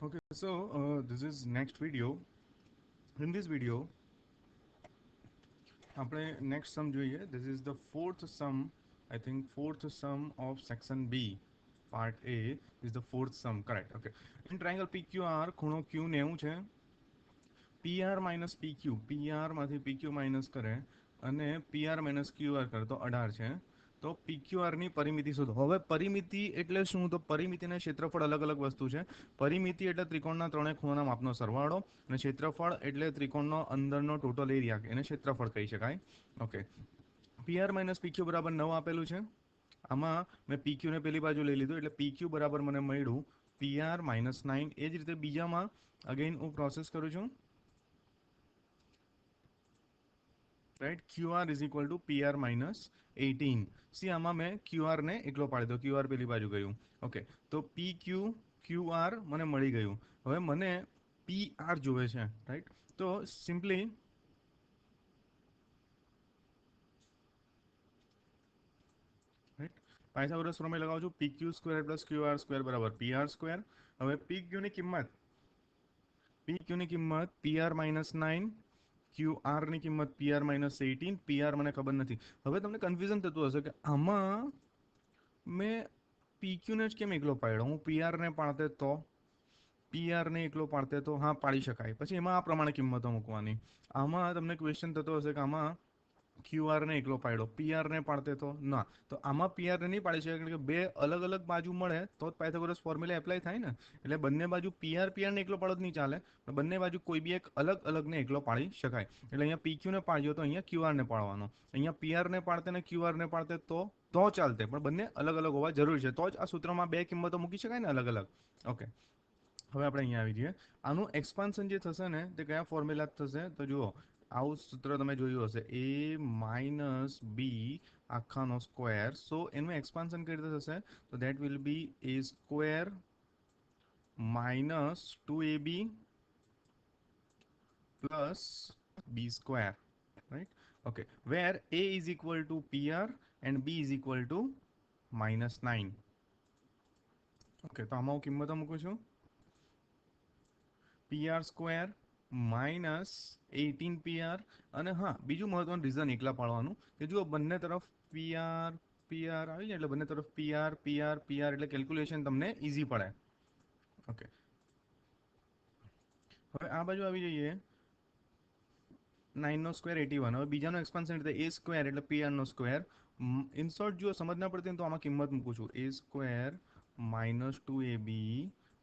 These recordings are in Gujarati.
Okay, so uh, this is next video. In this video, આપણે next sum જોઈએ. This is the fourth sum. I think fourth sum of section B. Part A is the fourth sum. Correct. Okay. In triangle PQR, ખૂણો Q નેવું છે. PR minus PQ. PR માંથી PQ minus કરે અને PR minus QR કરે તો અઢાર છે. તો પીક્યુઆરની પરિમિતિ શોધો. હવે પરિમિતિ એટલે શું? તો પરિમિતિ અને ક્ષેત્રફળ અલગ અલગ વસ્તુ છે. પરિમિતિ એટલે ત્રિકોણના ત્રણેય ખૂણાના માપનો સરવાળો અને ક્ષેત્રફળ એટલે ત્રિકોણનો અંદરનો ટોટલ એરિયા એને ક્ષેત્રફળ કહી શકાય. ઓકે પીઆર માઇનસ પીક્યુ બરાબર નવ આપેલું છે. આમાં મેં પીક્યુ ને પેલી બાજુ લઈ લીધું એટલે પીક્યુ બરાબર મને મળ્યું પીઆર માઇનસ નાઇન એ જ રીતે બીજામાં અગેઇન હું પ્રોસેસ કરું છું. Right QR is equal to PR minus eighteen C આમાં મેં ક્યુઆર ને એકલો પાડી દો. ક્યુઆર પેલી બાજુ ગયું. ઓકે તો પી ક્યુ ક્યુઆર મને મળી ગયું. હવે મને પી આર જોવે છે રાઈટ તો સિમ્પલી પાયથાગોરસ પ્રમેય લગાવું છું. P Q square plus Q R square બરાબર પી આર સ્ક્વેર હવે પી ક્યુની કિંમત પી ક્યુની કિંમત P R minus nine Q આરની કિંમત પીઆર માઇનસ એટીન પીઆર મને ખબર નથી. હવે તમને કન્ફ્યુઝન થતું હશે કે આમાં મેં પી ક્યુને જ કેમ એકલો પાડ્યો? હું પીઆરને પાડતે તો? પીઆરને એકલો પાડતે તો? હા, પાડી શકાય. પછી એમાં આ પ્રમાણે કિંમતો મૂકવાની. આમાં તમને ક્વેશ્ચન થતો હશે કે આમાં ક્યુઆરને એકલો પાડ્યો. પીઆરને પાડતે તો ના. તો આમાં પીઆરને નહીં પાડી શકે કારણ કે બે અલગ અલગ બાજુ મળે, તો જ પાયથાગોરસ ફોર્મ્યુલા એપ્લાય થાય ને. એટલે બંને બાજુ પીઆર પીઆરને એકલો પાડો જ નહીં ચાલે. પણ બંને બાજુ કોઈ બી એક અલગ અલગને એકલો પાડી શકાય. એટલે અહીંયા પીક્યુને પાડ્યો તો અહીંયા ક્યુઆરને પાડવાનો. અહીંયા પીઆરને પાડતે ને ક્યુઆરને પાડતે તો તો ચાલતે. પણ બંને અલગ અલગ હોવા જરૂરી છે. તો જ આ સૂત્રમાં બે કિંમતો મૂકી શકાય ને અલગ અલગ. ઓકે. હવે આપણે અહીંયા આવી જઈએ. આનું એક્સપાન્શન જે થશે ને, તે કયા ફોર્મ્યુલા થશે? તો જુઓ. આવું સૂત્ર તમે જોયું હશે. એ માઇનસ બી આખાનો સ્ક્વેર સો એનું એક્સપાન્શન કઈ રીતે થશે? તો that will be A square minus two A B plus B square right okay where A is equal to P R and B is equal to minus nine okay તો આમાં હું કિંમતો મૂકું છું. P R square minus eighteen P R અને હા, બીજું મહત્વનું રીઝન એકલા પાડવાનું કે જુઓ, બંને તરફ પીઆર પીઆર આવી જાય એટલે બંને તરફ P R P R P R એટલે કેલ્ક્યુલેશન તમને ઇઝી પડે. ઓકે હવે આ બાજુ આવી જઈએ. નાઇનનો સ્ક્વેર એટી વન હવે બીજાનો એક્સપાન્શન એટલે એ સ્ક્વેર એટલે પીઆરનો સ્ક્વેર ઇન્સર્ટ જો સમજ ના પડતી તો આમાં કિંમત મૂકું છું. A square minus two A B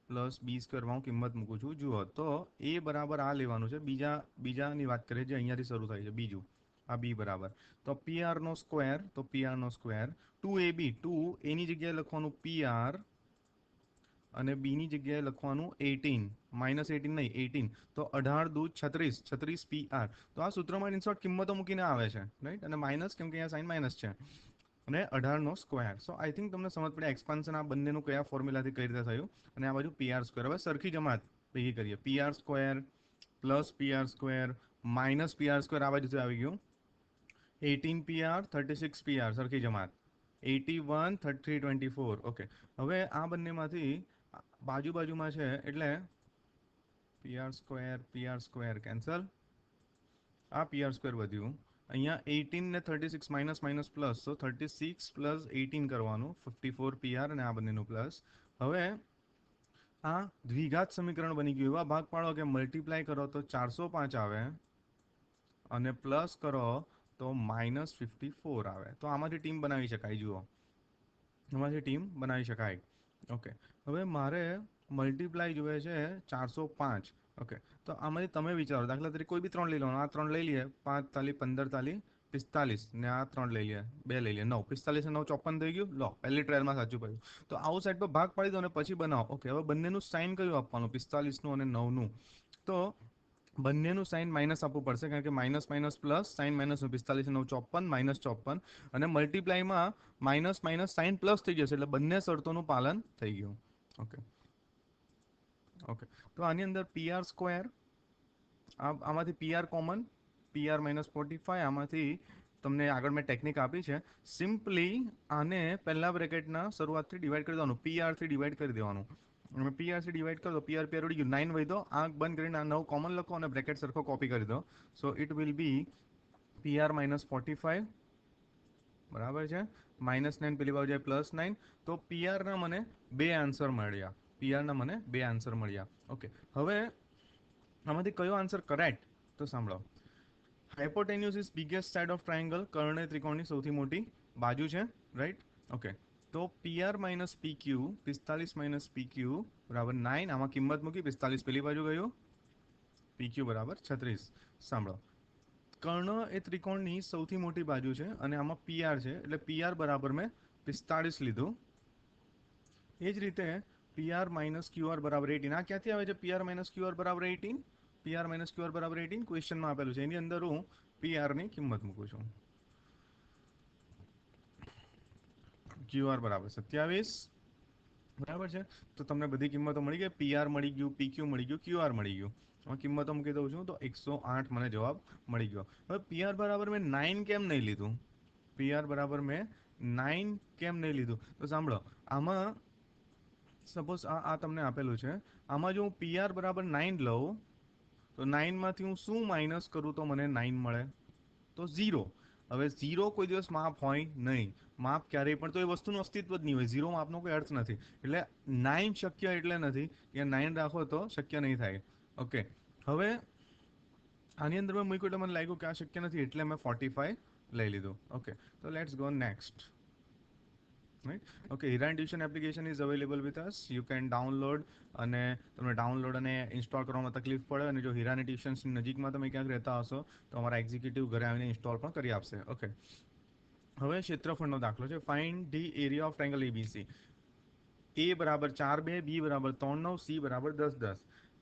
plus B સ્ક્વેરમાં હું કિંમત મૂકું છું. જુઓ, તો એ બરાબર આ લેવાનું છે. બીજા, બીજાની વાત કરીએ જે અહીંયાથી શરૂ થાય છે, બીજું. આ બી બરાબર. તો પી આરનો સ્ક્વેર તો P આરનો square two A B two એની જગ્યાએ લખવાનું પી આર અને બીની જગ્યાએ લખવાનું એટીન માઇનસ એટીન નહીં એટીન તો અઢાર દૂધ છત્રીસ છત્રીસ પી આર તો આ સૂત્રમાં ઇન્સોર્ટ કિંમતો મૂકીને આવે છે રાઈટ અને માઇનસ કેમ કે અહીંયા સાઇન માઇનસ છે. અને અઢારનો સ્ક્વેર સો આઈ થિંક તમને સમજ પડે એક્સપાન્શન આ બંનેનું કયા ફોર્મ્યુલાથી કઈ રીતે થયું? અને આ બાજુ પીઆર સ્ક્વેર હવે સરખી જમાત ભેગી કરીએ. P R square plus P R square minus P R square આ બાજુથી આવી ગયું? Eighteen P R thirty six P R સરખી જમાત. Eighty one thirty twenty four okay હવે આ બંનેમાંથી બાજુ બાજુમાં છે એટલે P R square P R square cancel આ પીઆર સ્ક્વેર વધ્યું. અહીંયા એટીન ને thirty six minus minus plus તો થર્ટી સિક્સ પ્લસ એટીન કરવાનું ફિફ્ટી ફોર પીઆર અને આ બંનેનું પ્લસ હવે આ દ્વિઘાત સમીકરણ બની ગયું. એવા ભાગ પાડો કે મલ્ટીપ્લાય કરો તો ચારસો પાંચ આવે અને પ્લસ કરો તો માઇનસ ફિફ્ટી ફોર આવે. તો આમાંથી ટીમ બનાવી શકાય, જુઓ. આમાંથી ટીમ બનાવી શકાય. ઓકે હવે મારે મલ્ટીપ્લાય જોઈએ છે ચારસો પાંચ. ઓકે તો આમાંથી તમે વિચારો, દાખલા તરીકે કોઈ બી ત્રણ લઈ લો, આ ત્રણ લઈ લઈએ, પાંચ તાલી, પંદર તાલી, પિસ્તાલીસ, ને આ ત્રણ લઈ લઈએ, બે લઈ લઈએ, નવ. પિસ્તાલીસ નવ ચોપન થઈ ગયું, લો, પહેલી ટ્રાયલમાં સાચું પડ્યું. તો આવું સાઈડ પર ભાગ પાડી દો અને પછી બનાવો. ઓકે હવે બંનેનું સાઇન કયું આપવાનું? પિસ્તાલીસનું અને નવનું. તો બંનેનું સાઇન માઇનસ આપવું પડશે, કારણ કે minus minus plus sign minus પિસ્તાલીસ નવ ચોપન માઇનસ ચોપન અને મલ્ટીપ્લાયમાં માઇનસ માઇનસ સાઇન પ્લસ થઈ જશે, એટલે બંને શરતોનું પાલન થઈ ગયું. ઓકે ઓકે તો આની અંદર પીઆર સ્ક્વેર આમાંથી P R common P R minus forty five આમાંથી તમને આગળ મેં ટેકનિક આપી છે. સિમ્પલી આને પહેલા બ્રેકેટના શરૂઆતથી ડિવાઈડ કરી દેવાનું. પીઆરથી ડિવાઈડ કરી દેવાનું. અને પીઆરસી ડિવાઈડ કરો પીઆર પીઆર ઉડી ગયું નાઇન વહી દો આ બંધ કરીને આ નવ કોમન લખો અને બ્રેકેટ સરખો કોપી કરી દો. So it will be P R minus forty five બરાબર છે? માઇનસ નાઇન પેલી બાજુ જાય પ્લસ નાઇન તો પીઆરના મને બે આન્સર મળ્યા. પીઆરના મને બે આન્સર મળ્યા. ઓકે હવે આમાંથી કયો આન્સર કરેક્ટ તો સાંભળો. Hypotenuse is biggest side of triangle કર્ણ ત્રિકોણની સૌથી મોટી બાજુ છે રાઈટ ઓકે તો P R minus P Q પિસ્તાલીસ માઇનસ પી ક્યુ બરાબર નાઇન આમાં કિંમત મૂકી પિસ્તાલીસ પેલી બાજુ ગયું. પી ક્યુ બરાબર છત્રીસ. સાંભળો. કર્ણ એ ત્રિકોણની સૌથી મોટી બાજુ છે અને આમાં પીઆર છે. એટલે પીઆર બરાબર મેં પિસ્તાળીસ લીધું. એ જ રીતે P R minus Q R બરાબર એટીન આ ક્યાંથી આવે છે? P R minus Q R બરાબર eighteen P R minus Q R બરાબર એટીન ક્વેશ્ચનમાં આપેલું છે. એની અંદર હું પીઆરની કિંમત મૂકું છું. ક્યુઆર બરાબર સત્યાવીસ. બરાબર છે? તો તમને બધી કિંમતો મળી ગઈ. પીઆર મળી ગયું પીક્યુ મળી ગયું ક્યુઆર મળી ગયું. હું કિંમતો મૂકી દઉં છું તો એકસો આઠ મને જવાબ મળી ગયો. હવે પીઆર બરાબર મેં નાઇન કેમ નહીં લીધું? પીઆર બરાબર મેં નાઇન કેમ નહીં લીધું? તો સાંભળો. આમાં સપોઝ આ આ તમને આપેલું છે. આમાં જો હું પીઆર બરાબર નાઇન લઉં, તો નાઇનમાંથી હું શું માઇનસ કરું તો મને નાઇન મળે? તો ઝીરો હવે ઝીરો કોઈ દિવસ માપ હોય નહીં. માપ ક્યારેય પણ, તો એ વસ્તુનું અસ્તિત્વ જ નહીં હોય. ઝીરો માપનો કોઈ અર્થ નથી. એટલે નાઇન શક્ય એટલે નથી કે નાઇન રાખો તો શક્ય નહીં થાય. ઓકે હવે આની અંદર મેં મૂક્યું એટલે મને લાગ્યું કે આ શક્ય નથી, એટલે મેં ફોર્ટી ફાઈવ લઈ લીધું. ઓકે તો let's go next right okay Hiran tuition application is available with us you can download અને તમને ડાઉનલોડ અને ઇન્સ્ટોલ કરવામાં તકલીફ પડે અને જો હીરાની ટ્યુશન્સની નજીકમાં તમે ક્યાંક રહેતા હશો, તો અમારા એક્ઝિક્યુટિવ ઘરે આવીને ઇન્સ્ટોલ પણ કરી આપશે. ઓકે હવે ક્ષેત્રફળનો દાખલો છે. Find the area of triangle A B C A બરાબર ચાર બે બી બરાબર ત્રણ નવ સી બરાબર દસ દસ.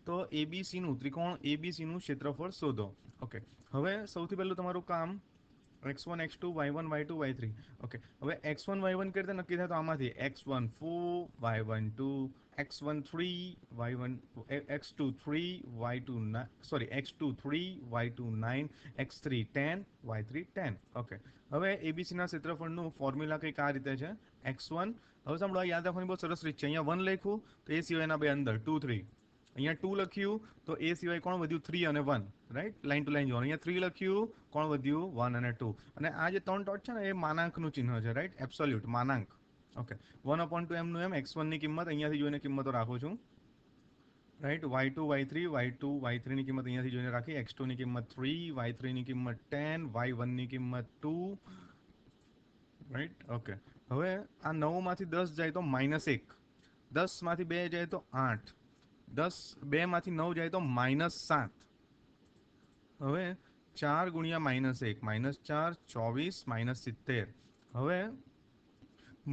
તો એબીસીનું ત્રિકોણ એબીસીનું ક્ષેત્રફળ શોધો. ઓકે હવે સૌથી પહેલું તમારું કામ X one X two Y one Y two Y three okay હવે એક્સ વન વાય વન કઈ રીતે નક્કી થાય? તો આમાંથી X one four Y one two X one three Y one X two three Y two sorry X two three Y two nine X three ten Y three ten okay હવે એબીસીના ક્ષેત્રફળનું ફોર્મ્યુલા કંઈક આ રીતે છે. એક્સ વન હવે સાંભળો યાદ રાખવાની બહુ સરસ રીત છે. અહીંયા વન લખ્યું, તો એ સિવાયના બે અંદર ટુ થ્રી અહીંયા ટુ લખ્યું, તો એ સિવાય કોણ વધ્યું? થ્રી અને one right line two line જોવાનું અહીંયા થ્રી લખ્યું, કોણ વધ્યું? વન અને ટુ અને આ જે ત્રણ ડોટ છે ને, એ માનાંકનું ચિહ્ન છે રાઈટ એબ્સોલ્યુટ માનાંક. ઓકે વન અપોન ટુ એમનું એમ એક્સ વનની કિંમત, અહીંયાથી જોઈને કિંમતો રાખું છું. Right Y two Y three Y two Y થ્રીની કિંમત અહીંયાથી જોઈને રાખી એક્સ ટુની કિંમત થ્રી વાય થ્રીની કિંમત ટેન વાય વનની કિંમત ટુ રાઈટ ઓકે હવે આ નવમાંથી દસ જાય તો માઇનસ એક. દસમાંથી બે જાય તો આઠ. દસ બેમાંથી નવ જાય તો માઇનસ સાત. હવે ચાર ગુણ્યા માઇનસ એક માઇનસ ચાર ચોવીસ માઇનસ સિત્તેર. હવે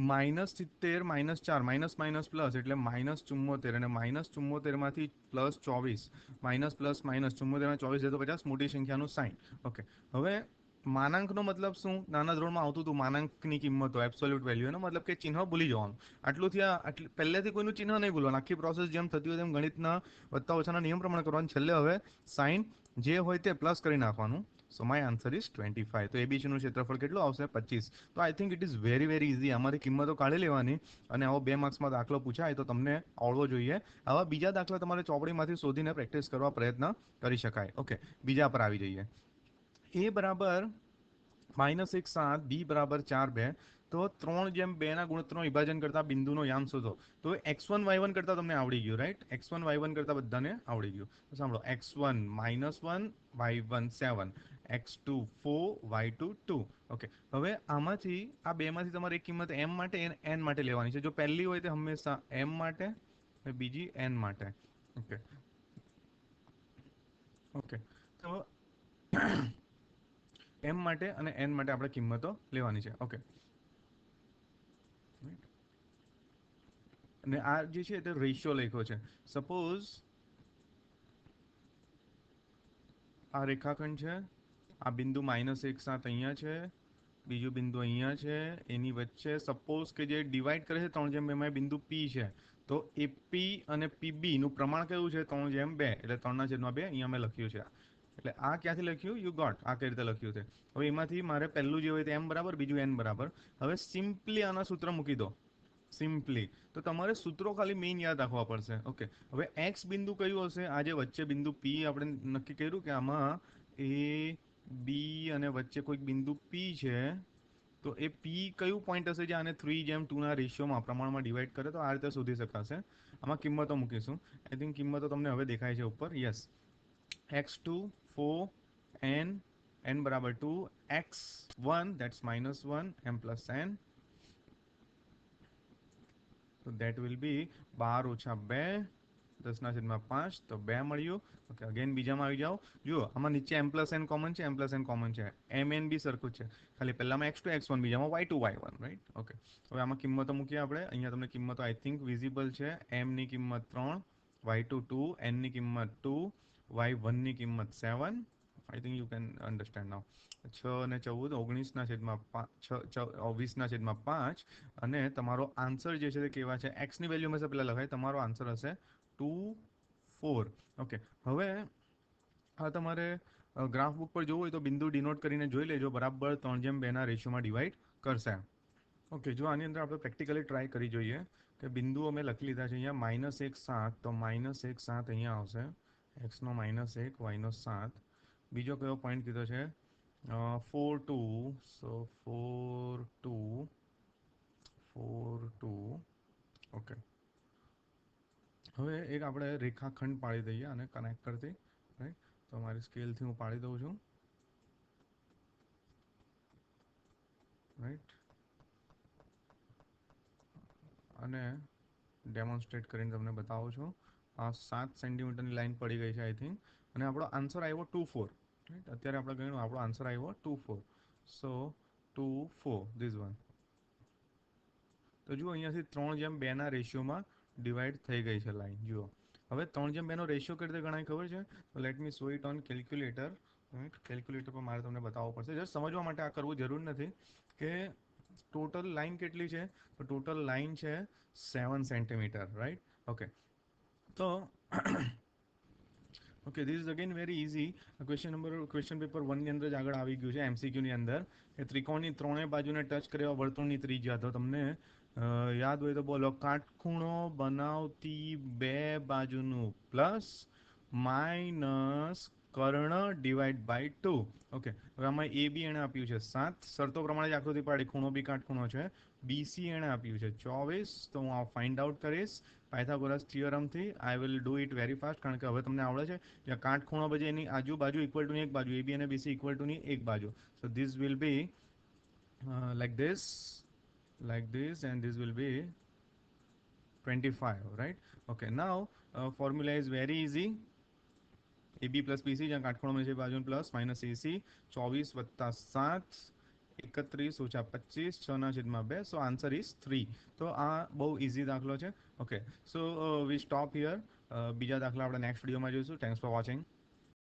માઇનસ સિત્તેર માઇનસ ચાર માઇનસ માઇનસ પ્લસ એટલે માઇનસ ચુમ્મોતેર અને માઇનસ ચુમ્મોતેરમાંથી પ્લસ ચોવીસ. માઇનસ પ્લસ માઇનસ ચુમ્મોતેરમાં ચોવીસ જાય તો પચાસ, મોટી સંખ્યાનું સાઈન ઓકે હવે માનાંકનો મતલબ શું? નાના ધોરણમાં આવતું હતું માનાંકની કિંમતો એબ્સોલ્યુટ વેલ્યુ એનો મતલબ કે ચિહ્ન ભૂલી જવાનું. આટલુંથી થયા, આટલું, પહેલેથી કોઈનું ચિહ્ન નહીં ભૂલવાનું. આખી પ્રોસેસ જેમ થતી હોય તેમ ગણિતના વધતા ઓછાના નિયમ પ્રમાણે કરવાનું. છેલ્લે હવે સાઇન જે હોય તે પ્લસ કરી નાખવાનું. So my answer is twenty five તો એબીસીનું ક્ષેત્રફળ કેટલું આવશે? પચીસ. તો I think it is very very easy આમાંથી કિંમતો કાઢી લેવાની અને આવો બે માર્ક્સમાં દાખલો પૂછાય તો તમને આવડવો જોઈએ. આવા બીજા દાખલા તમારે ચોપડીમાંથી શોધીને પ્રેક્ટિસ કરવા પ્રયત્ન કરી શકાય. ઓકે બીજા પર આવી જઈએ. એ બરાબર માઇનસ એક સાત, બી બરાબર ચાર બે. તો ત્રણ જેમ બેના ગુણોત્તરનું વિભાજન કરતા બિંદુનો યામ શોધો. તો એક્સ વન, વાય વન કરતા તમને આવડી ગયું right X one, Y one કરતા બધાને આવડી ગયું. તો સાંભળો, X one minus one, Y one seven. X two four, Y two two. Okay, હવે આમાંથી આ બેમાંથી તમારે એક કિંમત એમ માટે એન માટે લેવાની છે. જો પહેલી હોય તે હંમેશા એમ માટે અને બીજી એન માટે. ઓકે. ઓકે. તો એમ માટે અને એન માટે આપણે કિંમતો લેવાની છે. ઓકે અને આ જે છે તે રેશિયો લખ્યો છે. સપોઝ આ રેખાખંડ છે, આ બિંદુ માઇનસ એક સાત અહીંયા છે, બીજું બિંદુ અહીંયા છે, એની વચ્ચે સપોઝ કે જે ડિવાઈડ કરે છે ત્રણ જેમ બેમાં બિંદુ પી છે. તો એપી અને પી બીનું પ્રમાણ કયું છે? ત્રણ જેમ બે. એટલે ત્રણના છેદમાં બે અહીંયા મેં લખ્યું છે એટલે આ ક્યાંથી લખ્યું? યુ ગોટ આ કઈ રીતે લખ્યું છે? હવે એમાંથી મારે પહેલું જે હોય તે એમ બરાબર, બીજું એન બરાબર. હવે સિમ્પલી આના સૂત્ર મૂકી દો. સિમ્પલી તો તમારે સૂત્રો ખાલી મેઇન યાદ રાખવા પડશે. ઓકે હવે એક્સ બિંદુ કયું હશે? આ જે વચ્ચે બિંદુ પી આપણે નક્કી કર્યું કે આમાં એ બી અને વચ્ચે કોઈક બિંદુ પી છે. તો એ પી કયું પોઈન્ટ હશે જે આને થ્રી જેમ ટુના રેશિયોમાં પ્રમાણમાં ડિવાઈડ કરે તો આ રીતે શોધી શકાશે. આમાં કિંમતો મૂકીશું. આઈ થિંક કિંમતો તમને હવે દેખાય છે ઉપર. Yes X two four N N બરાબર two X one that's minus one M plus N તો દેટ વિલ બી બાર ઓછા બે દસના છેદમાં પાંચ તો બે મળ્યું ઓકે અગેન બીજામાં આવી જાઓ જુઓ આમાં નીચે એમ પ્લસ એન કોમન છે એમ પ્લસ એન કોમન છે એમ એન બી સરખું જ છે ખાલી પહેલામાં એક્સ ટુ એક્સ વન બીજામાં Y two Y one right okay હવે આમાં કિંમતો મૂકીએ આપણે અહીંયા તમને કિંમતો આઈ થિંક વિઝિબલ છે એમની કિંમત ત્રણ વાય ટુ ટુ એનની કિંમત ટુ વાય વનની કિંમત seven I think you can understand now છ અને ચૌદ ઓગણીસના છેદમાં છ વીસના છેદમાં પાંચ. અને તમારો આન્સર જે છે તે કેવા છે? એક્સની વેલ્યુ હંમેશા પહેલાં લખાય. તમારો આન્સર હશે ટુ ફોર ઓકે હવે આ તમારે ગ્રાફ બુક પર જોવું હોય તો બિંદુ ડિનોટ કરીને જોઈ લેજો. બરાબર ત્રણ જેમ બેના રેશિયોમાં ડિવાઈડ કરશે. ઓકે જો આની અંદર આપણે પ્રેક્ટિકલી ટ્રાય કરી જોઈએ કે બિંદુ અમે લખી લીધા છે. અહીંયા માઇનસ એક સાત, તો માઇનસ એક સાત અહીંયા આવશે. એક્સનો માઇનસ એક વાયનો સાત. બીજો કયો પોઈન્ટ કીધો છે? Four two so four two four two okay હવે એક આપણે રેખાખંડ પાડી દઈએ અને કનેક્ટ કરતી રાઈટ તો મારી સ્કેલથી હું પાડી દઉં છું. રાઈટ અને ડેમોન્સ્ટ્રેટ કરીને તમને બતાવું છું. સાત સેન્ટીમીટરની લાઇન પડી ગઈ છે આઈ થિંક અને આપણો આન્સર આવ્યો ટુ ફોર. રાઈટ અત્યારે આપણે ગણ્યું, આપણો આન્સર આવ્યો two four. So two four this one તો જુઓ, અહીંયાથી ત્રણ જેમ બેના રેશિયોમાં ડિવાઈડ થઈ ગઈ છે લાઈન. જુઓ. હવે ત્રણ જેમ બેનો રેશિયો કઈ રીતે ગણાય ખબર છે? તો let me show it on calculator calculator પર મારે તમને બતાવવું પડશે. જસ્ટ સમજવા માટે આ કરવું જરૂર નથી કે ટોટલ લાઇન કેટલી છે? તો ટોટલ લાઇન છે સેવન સેન્ટીમીટર. રાઈટ ઓકે તો okay this is again very easy question number question paper વનની અંદર જ આગળ આવી ગયું છે એમસીક્યુની અંદર. કે ત્રિકોણની ત્રણેય બાજુને ટચ કરેવા વર્તુળની ત્રિજ્યા. તો તમને યાદ હોય તો બોલો. કાટખૂણો બનાવતી બે બાજુનું પ્લસ માઇનસ કર્ણ ડિવાઈડ બાય ટુ ઓકે હવે આમાં એ બી એણે આપ્યું છે સાત. શરતો પ્રમાણે જ આકૃતિ પાડી. ખૂણો બી કાટખૂણો છે. બીસી એણે આપ્યું છે ચોવીસ તો હું આ ફાઇન્ડ આઉટ કરીશ Pythagoras થિયરમથી I will do it very fast કારણ કે હવે તમને આવડે છે કે કાટખૂણો પછી એની આજુબાજુ ઇક્વલ ટુની એક બાજુ એ બી અને બીસી ઇક્વલ ટુની એક બાજુ so this will be like this like this and this will be 25 right? Okay now uh, formula is very easy. Ab plus bc જ્યાં કાટખૂણો છે બાજુ પ્લસ માઇનસ એસી ચોવીસ વત્તા સાત એકત્રીસ ઓછા પચીસ, છ ના છેદમાં બે. સો આન્સર ઇઝ થ્રી તો આ બહુ ઇઝી દાખલો છે. Okay so we stop here બીજા દાખલા આપણે નેક્સ્ટ વિડીયોમાં જોઈશું. Thanks for watching